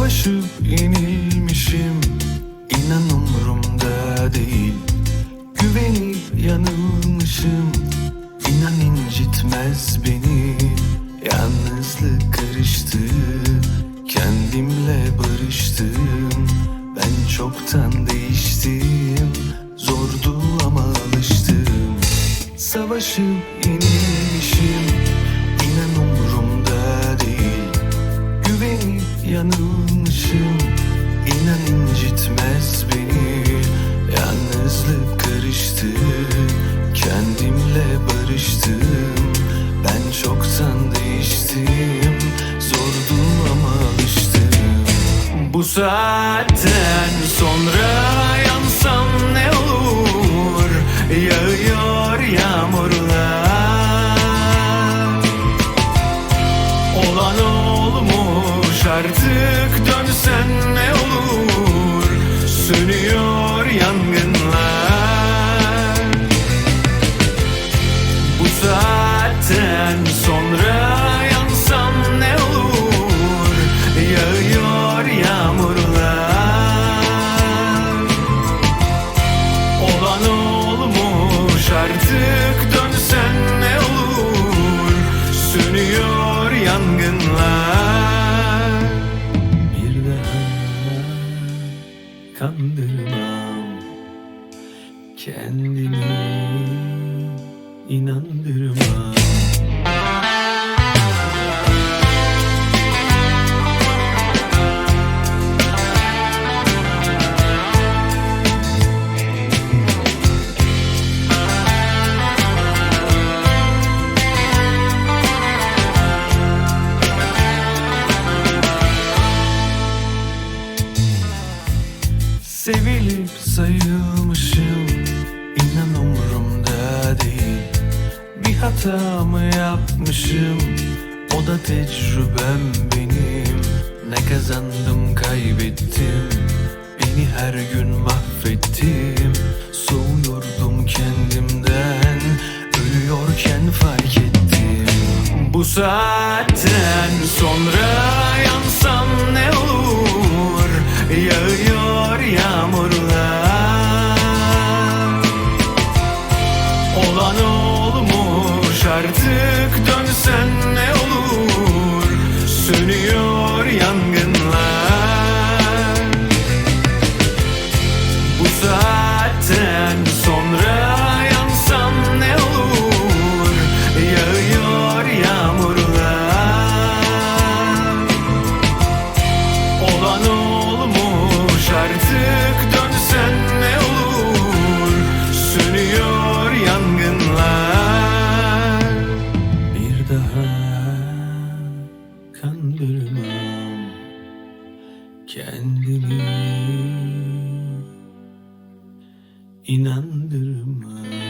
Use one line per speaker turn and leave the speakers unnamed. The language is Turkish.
savaşıp yenilmişim. İnan umurumda değil. Güvenip yanılmışım. İnan incitmez beni. Yalnızlık karıştı. Kendimle barıştım. Ben çoktan değiştim. Zordu ama alıştım. Savaşıp saatten sonra yansam ne olur? Yağıyor yağmurlar. Olan olmuş artık dönsen ne olur? Sönüyor yangınlar artık dönsen ne olur? Sönüyor yangınlar. Bir daha kandırmam Kendimi inandırmam Sevilip sayılmışım. İnan umurumda değil. Bir hata mı yapmışım? O da tecrübem benim. Ne kazandım kaybettim. Beni her gün mahvettim. Soğuyordum kendimden. Ölüyorken fark ettim. Bu saatten sonra artık dönsen ne olur? Sönüyor kandırmam Kendimi inandırmam